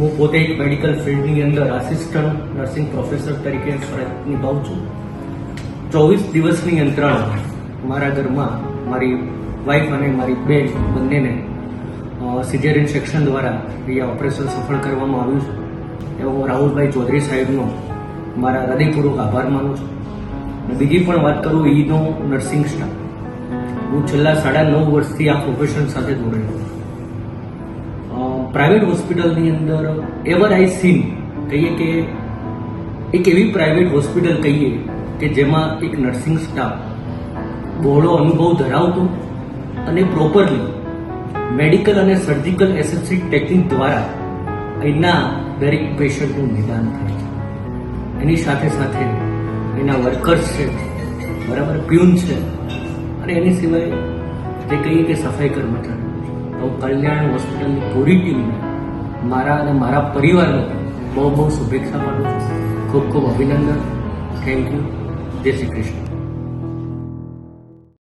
હું પોતે એક મેડિકલ ફિલ્ડની અંદર આસિસ્ટન્ટ નર્સિંગ પ્રોફેસર તરીકે ફરજ નિભાવું છું. ચોવીસ દિવસની અંતરાળ મારા ઘરમાં મારી વાઈફ અને મારી બેન બંનેને સિઝેરિયન સેક્શન દ્વારા એ ઓપરેશન સફળ કરવામાં આવ્યું છે. એવો હું રાહુલભાઈ ચૌધરી સાહેબનો મારા હૃદયપૂર્વક આભાર માનું છું. અને બીજી પણ વાત કરું, ઈનો નર્સિંગ સ્ટાફ હું છેલ્લા સાડા નવ વર્ષથી આ પ્રોફેશન સાથે જોડાયેલો છું. પ્રાઇવેટ હોસ્પિટલની અંદર એવર આઈ સીન કહીએ કે એક એવી પ્રાઇવેટ હોસ્પિટલ કહીએ કે જેમાં એક નર્સિંગ સ્ટાફ બહોળો અનુભવ ધરાવતો અને પ્રોપરલી મેડિકલ અને સર્જિકલ એસેસરી ટેકનિક દ્વારા અહીંના દરેક પેશન્ટનું નિદાન થાય છે. એની સાથે સાથે એના વર્કર્સ છે, બરાબર, પ્યુન છે અને એની સિવાય જે કહીએ કે સફાઈ કર્મચારી. તો કલ્યાણ હોસ્પિટલની પૂરી ટીમને, મારા અને મારા પરિવારને બહુ બહુ શુભેચ્છા પાઠવું છું. ખૂબ ખૂબ અભિનંદન. થેન્ક યુ જય શ્રી કૃષ્ણ.